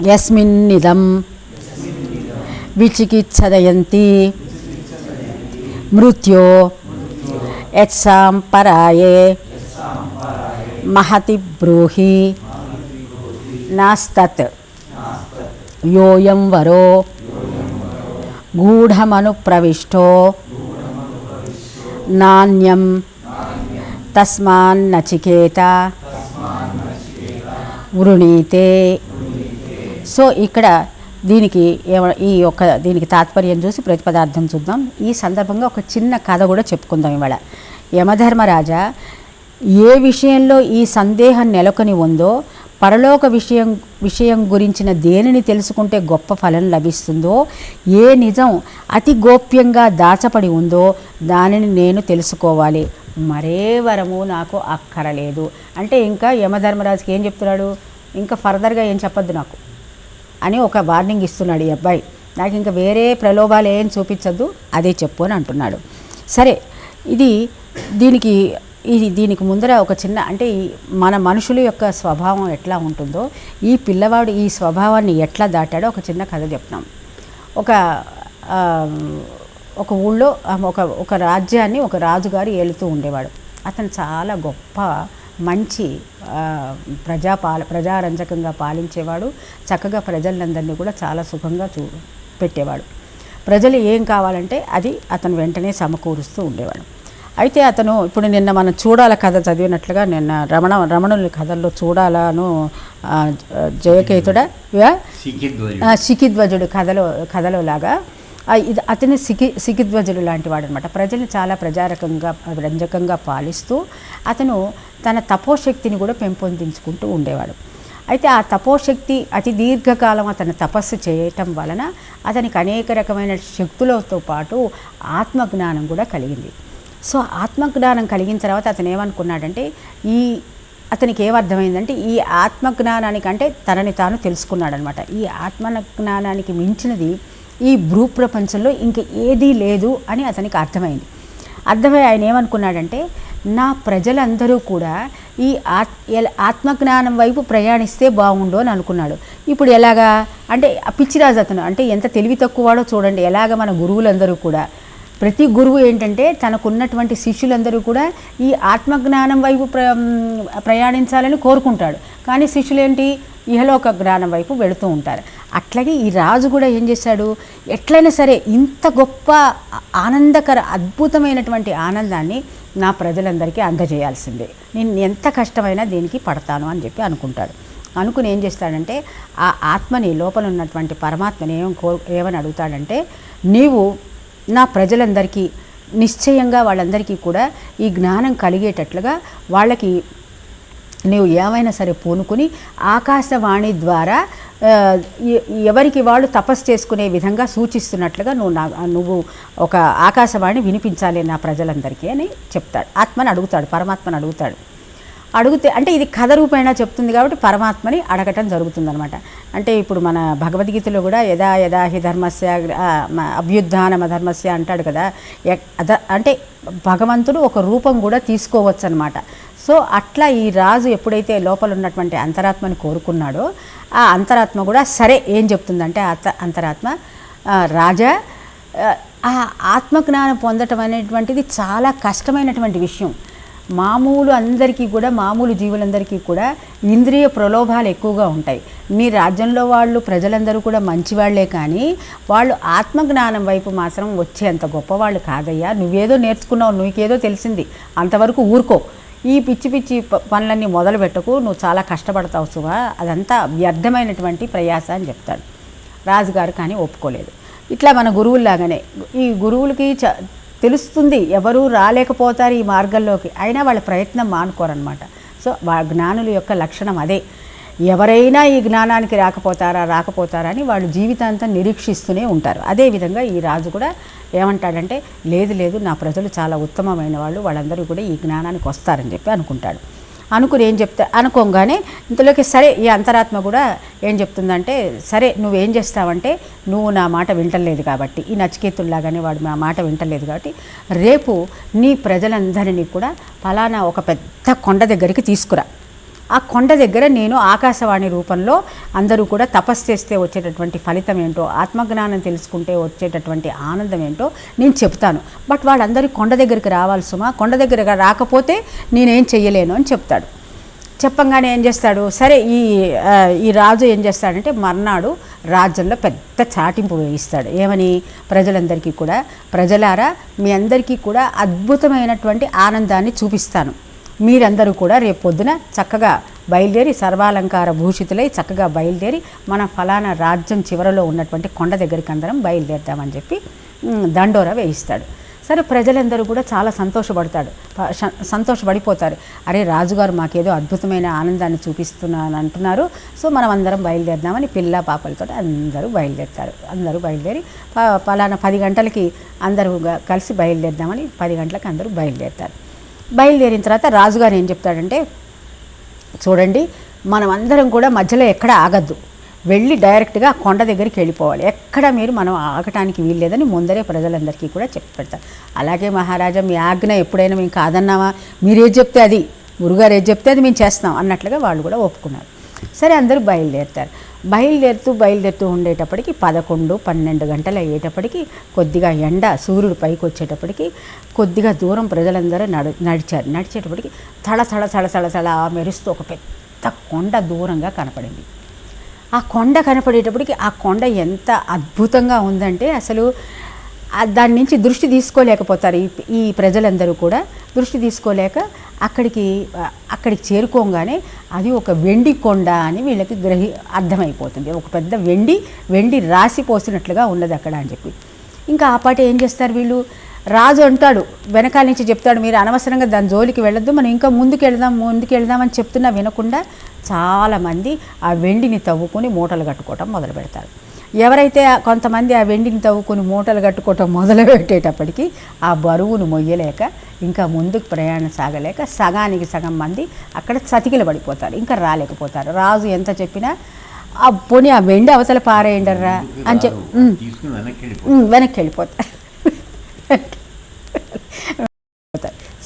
యస్మిన్నిదం విచికిత్సదయంతి మృత్యో యత్సాం పరాయే మహతి బ్రూహి నాస్తత్ యోయం వరో గూఢమనుప్రవిష్టో నాణ్యం తస్మాన్నచికేత వృణీతే సో ఇక్కడ దీనికి ఈ యొక్క దీనికి తాత్పర్యం చూసి ప్రతిపదార్థం చూద్దాం. ఈ సందర్భంగా ఒక చిన్న కథ కూడా చెప్పుకుందాం ఇవాళ. యమధర్మరాజా ఏ విషయంలో ఈ సందేహం నెలకొని ఉందో పరలోక విషయం విషయం గురించిన దేనిని తెలుసుకుంటే గొప్ప ఫలం లభిస్తుందో ఏ నిజం అతి గోప్యంగా దాచపడి ఉందో దానిని నేను తెలుసుకోవాలి. మరే వరము నాకు అక్కరలేదు. అంటే ఇంకా యమధర్మరాజుకి ఏం చెప్తున్నాడు? ఇంకా ఫర్దర్గా ఏం చెప్పొద్దు నాకు. అని ఒక వార్నింగ్ ఇస్తున్నాడు ఈ అబ్బాయి. నాకు ఇంకా వేరే ప్రలోభాలు ఏం చూపించద్దు అదే చెప్పు అని అంటున్నాడు. సరే ఇది దీనికి ఇది దీనికి ముందర ఒక చిన్న అంటే మన మనుషుల యొక్క స్వభావం ఎట్లా ఉంటుందో ఈ పిల్లవాడు ఈ స్వభావాన్ని ఎట్లా దాటాడో ఒక చిన్న కథ చెప్తాం. ఒక ఒక ఊళ్ళో ఒక ఒక రాజ్యాన్ని ఒక రాజుగారు ఏలుతూ ఉండేవాడు. అతను చాలా గొప్ప మంచి ఆ, ప్రజాపాల ప్రజారంజకంగా పాలించేవాడు చక్కగా ప్రజలందరినీ కూడా చాలా సుఖంగా చూ పెట్టేవాడు. ప్రజలు ఏం కావాలంటే అది అతను వెంటనే సమకూరుస్తూ ఉండేవాడు. అయితే అతను ఇప్పుడు నిన్న మనం చూడాల కథ చదివినట్లుగా నిన్న రమణ రమణుని కథల్లో చూడాలను జయకేతుడా? శిఖిధ్వజుడు కథలో కథలో లాగా ఇది అతని సికి సికిధ్వజుడు లాంటి వాడు అనమాట ప్రజల్ని చాలా ప్రజారకంగా రంజకంగా పాలిస్తూ అతను తన తపోశక్తిని కూడా పెంపొందించుకుంటూ ఉండేవాడు. అయితే ఆ తపోశక్తి అతి దీర్ఘకాలం అతను తపస్సు చేయటం వలన అతనికి అనేక రకమైన శక్తులతో పాటు ఆత్మజ్ఞానం కూడా కలిగింది. సో ఆత్మజ్ఞానం కలిగిన తర్వాత అతను ఏమనుకున్నాడంటే ఈ అతనికి ఏమర్థమైందంటే ఈ ఆత్మజ్ఞానానికంటే తనని తాను తెలుసుకున్నాడనమాట. ఈ ఆత్మజ్ఞానానికి మించినది ఈ భ్రూ ప్రపంచంలో ఇంక ఏదీ లేదు అని అతనికి అర్థమైంది. అర్థమై ఆయన ఏమనుకున్నాడంటే నా ప్రజలందరూ కూడా ఈ ఆత్ ఆత్మజ్ఞానం వైపు ప్రయాణిస్తే బాగుండు అని అనుకున్నాడు. ఇప్పుడు ఎలాగా? అంటే పిచ్చిరాజు అతను అంటే ఎంత తెలివి తక్కువవాడో చూడండి ఎలాగ మన గురువులందరూ కూడా. ప్రతి గురువు ఏంటంటే తనకున్నటువంటి శిష్యులందరూ కూడా ఈ ఆత్మజ్ఞానం వైపు ప్ర ప్రయాణించాలని కోరుకుంటాడు. కానీ శిష్యులేంటి? ఇహలోక జ్ఞానం వైపు వెళుతూ ఉంటారు. అట్లాగే ఈ రాజు కూడా ఏం చేశాడు? ఎట్లయినా సరే ఇంత గొప్ప ఆనందకర అద్భుతమైనటువంటి ఆనందాన్ని నా ప్రజలందరికీ అందజేయాల్సిందే. నేను ఎంత కష్టమైనా దీనికి పడతాను అని చెప్పి అనుకుంటాడు. అనుకుని ఏం చేస్తాడంటే ఆ ఆత్మని లోపల ఉన్నటువంటి పరమాత్మని ఏం కో ఏమని అడుగుతాడంటే నీవు నా ప్రజలందరికీ నిశ్చయంగా వాళ్ళందరికీ కూడా ఈ జ్ఞానం కలిగేటట్లుగా వాళ్ళకి నీవు ఏమైనా సరే పూనుకుని ఆకాశవాణి ద్వారా ఎవరికి వాళ్ళు తపస్సు చేసుకునే విధంగా సూచిస్తున్నట్లుగా నువ్వు నా నువ్వు ఒక ఆకాశవాణి వినిపించాలి నా ప్రజలందరికీ అని చెప్తాడు. ఆత్మని అడుగుతాడు పరమాత్మని అడుగుతాడు. అడిగితే అంటే ఇది కథ రూపేణా చెప్తుంది కాబట్టి పరమాత్మని అడగటం జరుగుతుందనమాట అంటే ఇప్పుడు మన భగవద్గీతలో కూడా యదా యదా హి ధర్మస్య ఆ, ధర్మస్య అంటాడు కదా. అద- అంటే భగవంతుడు ఒక రూపం కూడా తీసుకోవచ్చు అనమాట సో అట్లా ఈ రాజు ఎప్పుడైతే లోపల ఉన్నటువంటి అంతరాత్మని కోరుకున్నాడో ఆ అంతరాత్మ కూడా సరే ఏం చెప్తుందంటే అంతరాత్మ రాజా ఆ, ఆ ఆత్మజ్ఞానం పొందటం అనేటువంటిది చాలా కష్టమైనటువంటి విషయం. మామూలు అందరికీ కూడా మామూలు జీవులందరికీ కూడా ఇంద్రియ ప్రలోభాలు ఎక్కువగా ఉంటాయి. మీ రాజ్యంలో వాళ్ళు ప్రజలందరూ కూడా మంచివాళ్ళే కానీ వాళ్ళు ఆత్మజ్ఞానం వైపు మాత్రం వచ్చేంత గొప్పవాళ్ళు కాదయ్యా. నువ్వేదో నేర్చుకున్నావు నీకేదో తెలిసింది. అంతవరకు ఊరుకో. ఈ పిచ్చి పిచ్చి పనులన్నీ మొదలు పెట్టకు నువ్వు చాలా కష్టపడతావు సుగా అదంతా వ్యర్థమైనటువంటి ప్రయాస అని చెప్తాడు. రాజుగారు కానీ ఒప్పుకోలేదు. ఇట్లా మన గురువుల్లాగానే ఈ గురువులకి చ తెలుస్తుంది ఎవరు రాలేకపోతారు ఈ మార్గంలోకి. అయినా వాళ్ళ ప్రయత్నం మానుకోరనమాట సో వా జ్ఞానుల యొక్క లక్షణం అదే. ఎవరైనా ఈ జ్ఞానానికి రాకపోతారా రాకపోతారా అని వాళ్ళు జీవితాంతం నిరీక్షిస్తూనే ఉంటారు. అదేవిధంగా ఈ రాజు కూడా ఏమంటాడంటే లేదు లేదు నా ప్రజలు చాలా ఉత్తమమైన వాళ్ళు వాళ్ళందరూ కూడా ఈ జ్ఞానానికి వస్తారని చెప్పి అనుకుంటాడు. అనుకుని ఏం చెప్తా అనుకోగానే ఇంతలోకి సరే ఈ అంతరాత్మ కూడా ఏం చెప్తుందంటే సరే నువ్వేం చేస్తావంటే నువ్వు నా మాట వింటలేదు కాబట్టి ఈ నచికేతుల్లాగానే వాడు నా మాట వింటలేదు కాబట్టి రేపు నీ ప్రజలందరినీ కూడా ఫలానా ఒక పెద్ద కొండ దగ్గరికి తీసుకురా. ఆ కొండ దగ్గర నేను ఆకాశవాణి రూపంలో అందరూ కూడా తపస్సు చేస్తే వచ్చేటటువంటి ఫలితం ఏంటో ఆత్మజ్ఞానం తెలుసుకుంటే వచ్చేటటువంటి ఆనందం ఏంటో నేను చెప్తాను. బట్ వాళ్ళందరూ కొండ దగ్గరికి రావాలి సుమా కొండ దగ్గర రాకపోతే నేనేం చెయ్యలేను అని చెప్తాడు. చెప్పంగానే ఏం చేస్తాడు? సరే ఈ ఈ రాజు ఏం చేస్తాడంటే మర్నాడు రాజ్యంలో పెద్ద చాటింపు వేయిస్తాడు. ఏమని? ప్రజలందరికీ కూడా ప్రజలారా మీ అందరికీ కూడా అద్భుతమైనటువంటి ఆనందాన్ని చూపిస్తాను. మీరందరూ కూడా రేపు పొద్దున చక్కగా బయలుదేరి సర్వాలంకార భూషితులై చక్కగా బయలుదేరి మన ఫలానా రాజ్యం చివరలో ఉన్నటువంటి కొండ దగ్గరికి అందరం బయలుదేరుదామని చెప్పి దండోర దండోరా వేయిస్తాడు. సరే ప్రజలందరూ కూడా చాలా సంతోషపడతాడు ప- సంతోషపడిపోతారు. అరే రాజుగారు మాకేదో అద్భుతమైన ఆనందాన్ని చూపిస్తున్నాను అంటున్నారు. సో మనం అందరం బయలుదేరదామని పిల్ల పాపలతో అందరూ బయలుదేరుతారు. అందరూ బయలుదేరి ప- పలానా పది గంటలకి అందరూ కలిసి బయలుదేరదామని పది గంటలకు అందరూ బయలుదేరుతారు. బయలుదేరిన తర్వాత రాజుగారు ఏం చెప్తాడంటే చూడండి మనం అందరం కూడా మధ్యలో ఎక్కడ ఆగద్దు. వెళ్ళి డైరెక్ట్గా కొండ దగ్గరికి వెళ్ళిపోవాలి. ఎక్కడ మీరు మనం ఆగటానికి వీల్లేదని ముందరే ప్రజలందరికీ కూడా చెప్పి పెడతారు. అలాగే మహారాజా మీ ఆజ్ఞ ఎప్పుడైనా మేము కాదన్నామా మీరేది చెప్తే అది. గురుగారు ఏది చెప్తే అది మేము చేస్తాం అన్నట్లుగా వాళ్ళు కూడా ఒప్పుకున్నారు. సరే అందరూ బయలుదేరుతారు. బయలుదేరుతూ బయలుదేరుతూ ఉండేటప్పటికి పదకొండు పన్నెండు గంటలు అయ్యేటప్పటికి కొద్దిగా ఎండ సూర్యుడు పైకి వచ్చేటప్పటికి కొద్దిగా దూరం ప్రజలందరూ నడు నడిచారు. నడిచేటప్పటికి తళ తళ తళ తళ తళ మెరుస్తూ ఒక పెద్ద కొండ దూరంగా కనపడింది. ఆ కొండ కనపడేటప్పటికి ఆ కొండ ఎంత అద్భుతంగా ఉందంటే అసలు దాని నుంచి దృష్టి తీసుకోలేకపోతారు ఈ ఈ ప్రజలందరూ కూడా. దృష్టి తీసుకోలేక అక్కడికి అక్కడికి చేరుకోగానే అది ఒక వెండి కొండ అని వీళ్ళకి గ్రహి అర్థమైపోతుంది. ఒక పెద్ద వెండి వెండి రాసి పోసినట్లుగా ఉన్నది అక్కడ అని చెప్పి. ఇంకా ఆ పాట ఏం చేస్తారు వీళ్ళు? రాజు అంటాడు వెనకాల నుంచి చెప్తాడు మీరు అనవసరంగా దాని జోలికి వెళ్ళొద్దు మనం ఇంకా ముందుకు వెళ్దాం ముందుకు వెళ్దామని చెప్తున్నా వినకుండా చాలామంది ఆ వెండిని తవ్వుకొని మూటలు కట్టుకోవటం మొదలు పెడతారు ఎవరైతే కొంతమంది ఆ వెండిని తవ్వుకొని మూటలు కట్టుకోవటం మొదలు పెట్టేటప్పటికి ఆ బరువును మొయ్యలేక ఇంకా ముందుకు ప్రయాణం సాగలేక సగానికి సగం మంది అక్కడ చతికిల పడిపోతారు ఇంకా రాలేకపోతారు. రాజు ఎంత చెప్పినా ఆ పోనీ ఆ వెండి అవతల పారేయండర్రా అని చెప్పి వెనక్కి వెళ్ళిపోతారు.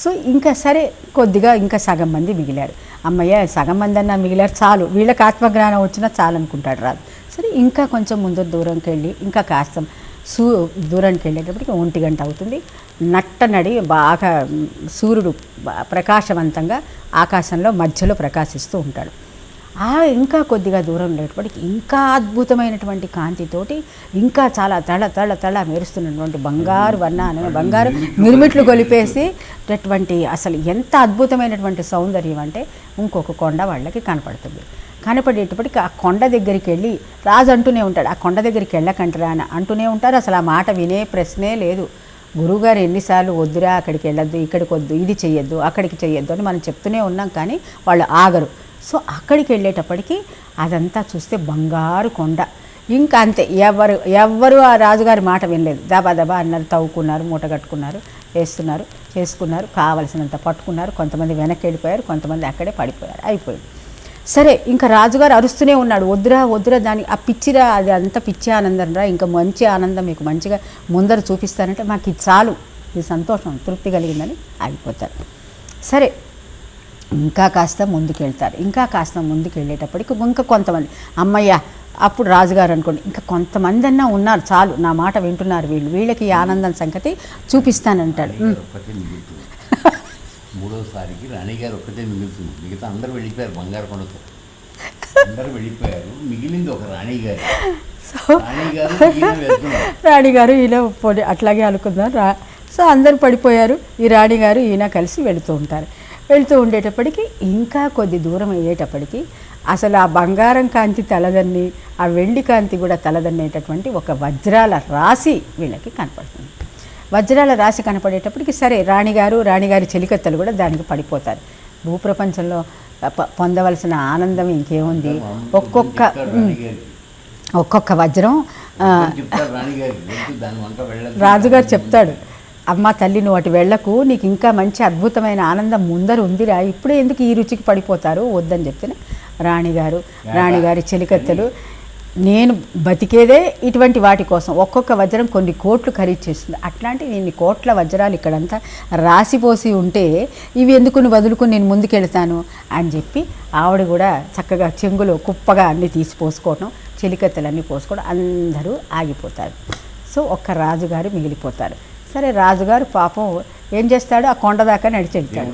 సో ఇంకా సరే కొద్దిగా ఇంకా సగం మంది మిగిలారు. అమ్మయ్య సగం మంది అన్నా మిగిలారు చాలు. వీళ్ళకి ఆత్మజ్ఞానం వచ్చినా చాలు అనుకుంటాడు రాదు సరే ఇంకా కొంచెం ముందు దూరంకి వెళ్ళి ఇంకా కాస్త సూ దూరానికి వెళ్ళేటప్పటికి ఒంటి గంట అవుతుంది. నట్టనడి బాగా సూర్యుడు ప్రకాశవంతంగా ఆకాశంలో మధ్యలో ప్రకాశిస్తూ ఉంటాడు. ఆ ఇంకా కొద్దిగా దూరం ఉండేటప్పటికి ఇంకా అద్భుతమైనటువంటి కాంతితోటి ఇంకా చాలా తళ తళ తళ మెరుస్తున్నటువంటి బంగారు వర్ణాన్ని బంగారు మిరుమిట్లు గొలిపేసేటటువంటి అసలు ఎంత అద్భుతమైనటువంటి సౌందర్యం అంటే ఇంకొక కొండ వాళ్ళకి కనపడుతుంది. కనపడేటప్పటికి ఆ కొండ దగ్గరికి వెళ్ళి రాజు అంటూనే ఉంటాడు ఆ కొండ దగ్గరికి వెళ్ళకంటరా అని అంటూనే ఉంటారు. అసలు ఆ మాట వినే ప్రశ్నే లేదు. గురువుగారు ఎన్నిసార్లు వద్దురా అక్కడికి వెళ్ళొద్దు ఇక్కడికి వద్దు ఇది చేయొద్దు అక్కడికి చేయొద్దు అని మనం చెప్తూనే ఉన్నాం కానీ వాళ్ళు ఆగరు. సో అక్కడికి వెళ్ళేటప్పటికి అదంతా చూస్తే బంగారు కొండ. ఇంకా అంతే ఎవరు ఎవ్వరు ఆ రాజుగారి మాట వినలేదు. దబా దబా అన్నారు తవ్వుకున్నారు మూట కట్టుకున్నారు వేస్తున్నారు చేసుకున్నారు కావలసినంత పట్టుకున్నారు కొంతమంది వెనక్కి వెళ్ళిపోయారు కొంతమంది అక్కడే పడిపోయారు అయిపోయింది. సరే ఇంకా రాజుగారు అరుస్తూనే ఉన్నాడు. వద్దురా వద్దురా దాని ఆ పిచ్చిరా అది అంత పిచ్చి ఆనందం రా ఇంకా మంచి ఆనందం మీకు మంచిగా ముందర చూపిస్తానంటే మాకు ఇది చాలు. ఇది సంతోషం తృప్తి కలిగిందని ఆగిపోతారు. సరే ఇంకా కాస్త ముందుకెళ్తారు. ఇంకా కాస్త ముందుకు వెళ్ళేటప్పటికి ఇంకా కొంతమంది అమ్మయ్య అప్పుడు రాజుగారు అనుకోండి ఇంకా కొంతమంది అన్నా ఉన్నారు చాలు నా మాట వింటున్నారు వీళ్ళు. వీళ్ళకి ఆనందం సంగతి చూపిస్తానంటాడు ఉమ్. రాణిగారు ఒక్కతే మిగులుతుంది మూడోసారికి రాణిగారు ఒక్కతే మిగులుతుంది. మిగతా అందరూ వెళ్ళిపోయారు బంగారు కొండతో. అందరూ వెళ్ళిపోయారు మిగిలింది ఒక రాణిగారు సో రాణిగారు ఈయన పొడి అట్లాగే అనుకుందాం. రా సో అందరు పడిపోయారు. ఈ రాణిగారు ఈయన కలిసి వెళుతూ ఉంటారు. వెళుతూ ఉండేటప్పటికి ఇంకా కొద్ది దూరం అయ్యేటప్పటికి అసలు ఆ బంగారం కాంతి తలదన్ని ఆ వెండి కాంతి కూడా తలదన్నేటటువంటి ఒక వజ్రాల రాశి వీళ్ళకి కనపడుతుంది. వజ్రాల రాశి కనపడేటప్పటికి సరే రాణిగారు రాణిగారి చెలికత్తలు కూడా దానికి పడిపోతారు. భూప్రపంచంలో పొందవలసిన ఆనందం ఇంకేముంది? ఒక్కొక్క ఒక్కొక్క వజ్రం రాజుగారు చెప్తాడు అమ్మ తల్లి నువ్వు అటు వెళ్ళకు నీకు ఇంకా మంచి అద్భుతమైన ఆనందం ముందర ఉందిరా ఇప్పుడే ఎందుకు ఈ రుచికి పడిపోతారు? వద్దని చెప్తేనే రాణిగారు రాణిగారి చెలికత్తెలు నేను బతికేదే ఇటువంటి వాటి కోసం. ఒక్కొక్క వజ్రం కొన్ని కోట్లు ఖరీదు చేస్తుంది అట్లాంటి ఇన్ని కోట్ల వజ్రాలు ఇక్కడంతా రాసిపోసి ఉంటే ఇవి ఎందుకు నువ్వు వదులుకుని నేను ముందుకెళ్తాను అని చెప్పి ఆవిడ కూడా చక్కగా చెంగులో కుప్పగా అన్ని తీసి పోసుకోవటం చెలికత్తెలన్నీ పోసుకోవడం అందరూ ఆగిపోతారు. సో ఒక్క రాజుగారు మిగిలిపోతారు. సరే రాజుగారు పాపం ఏం చేస్తాడు? ఆ కొండ దాకా నడిచి వెళ్తాడు?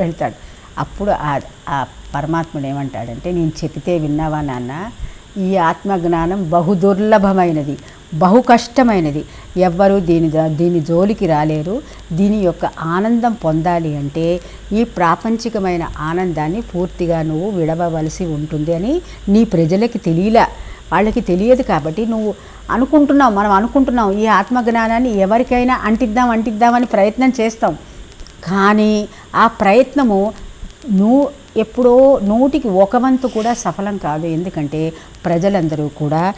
వెళ్తాడు. అప్పుడు ఆ ఆ పరమాత్ముడు ఏమంటాడంటే నేను చెబితే విన్నావా నాన్న? ఈ ఆత్మజ్ఞానం బహు దుర్లభమైనది బహు కష్టమైనది. ఎవ్వరూ దీని జ- దీని జోలికి రాలేరు. దీని యొక్క ఆనందం పొందాలి అంటే ఈ ప్రాపంచికమైన ఆనందాన్ని పూర్తిగా నువ్వు విడవవలసి ఉంటుంది అని నీ ప్రజలకి తెలియలా. వాళ్ళకి తెలియదు కాబట్టి నువ్వు అనుకుంటున్నావు మనం అనుకుంటున్నాం ఈ ఆత్మజ్ఞానాన్ని ఎవరికైనా అంటిద్దాం అంటిద్దామని ప్రయత్నం చేస్తాం. కానీ ఆ ప్రయత్నము నూ ఎప్పుడో నూటికి ఒక వంతు కూడా సఫలం కాదు. ఎందుకంటే ప్రజలందరూ కూడా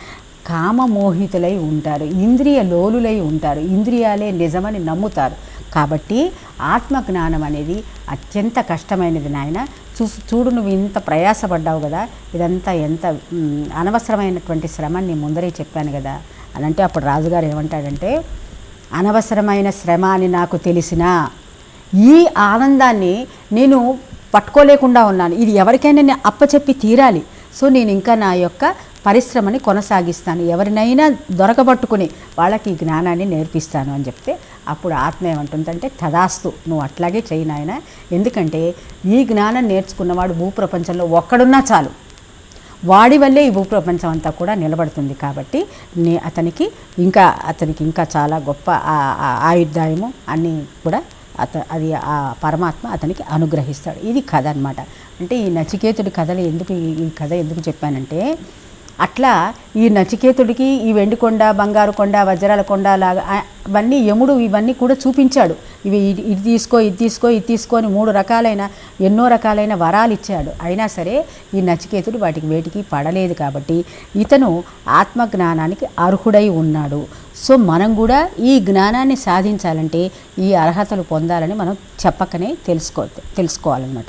కామమోహితులై ఉంటారు ఇంద్రియ లోలులై ఉంటారు. ఇంద్రియాలే నిజమని నమ్ముతారు. కాబట్టి ఆత్మజ్ఞానం అనేది అత్యంత కష్టమైనది నాయన. చూ చూడు నువ్వు ఇంత ప్రయాసపడ్డావు కదా ఇదంతా ఎంత అనవసరమైనటువంటి శ్రమని నేను ముందరే చెప్పాను కదా. అని అంటే అప్పుడు రాజుగారు ఏమంటాడంటే అనవసరమైన శ్రమ అని నాకు తెలిసినా ఈ ఆనందాన్ని నేను పట్టుకోలేకుండా ఉన్నాను. ఇది ఎవరికైనా నేను అప్పచెప్పి తీరాలి. సో నేను ఇంకా నా యొక్క పరిశ్రమని కొనసాగిస్తాను. ఎవరినైనా దొరకబట్టుకుని వాళ్ళకి ఈ జ్ఞానాన్ని నేర్పిస్తాను అని చెప్తే అప్పుడు ఆత్మ ఏమంటుందంటే తదాస్తు నువ్వు అట్లాగే చేయి నాయన. ఎందుకంటే ఈ జ్ఞానం నేర్చుకున్నవాడు భూప్రపంచంలో ఒక్కడున్నా చాలు. వాడి వల్లే ఈ భూప్రపంచం అంతా కూడా నిలబడుతుంది కాబట్టి నే అతనికి ఇంకా అతనికి ఇంకా చాలా గొప్ప ఆయుర్దాయము అన్నీ కూడా అత అది ఆ పరమాత్మ అతనికి అనుగ్రహిస్తాడు. ఇది కథ అనమాట అంటే ఈ నచికేతుడి కథలు ఎందుకు ఈ కథ ఎందుకు చెప్పానంటే అట్లా ఈ నచికేతుడికి ఈ వెండికొండ బంగారు కొండ వజ్రాల కొండ లాగా అవన్నీ యముడు ఇవన్నీ కూడా చూపించాడు. ఇవి ఇది ఇది తీసుకో ఇది తీసుకో ఇది తీసుకో అని మూడు రకాలైన ఎన్నో రకాలైన వరాలు ఇచ్చాడు. అయినా సరే ఈ నచికేతుడు వాటికి వేటికి పడలేదు కాబట్టి ఇతను ఆత్మజ్ఞానానికి అర్హుడై ఉన్నాడు. సో మనం కూడా ఈ జ్ఞానాన్ని సాధించాలంటే ఈ అర్హతలు పొందాలని మనం చెప్పకనే తెలుసుకో తెలుసుకోవాలన్నమాట.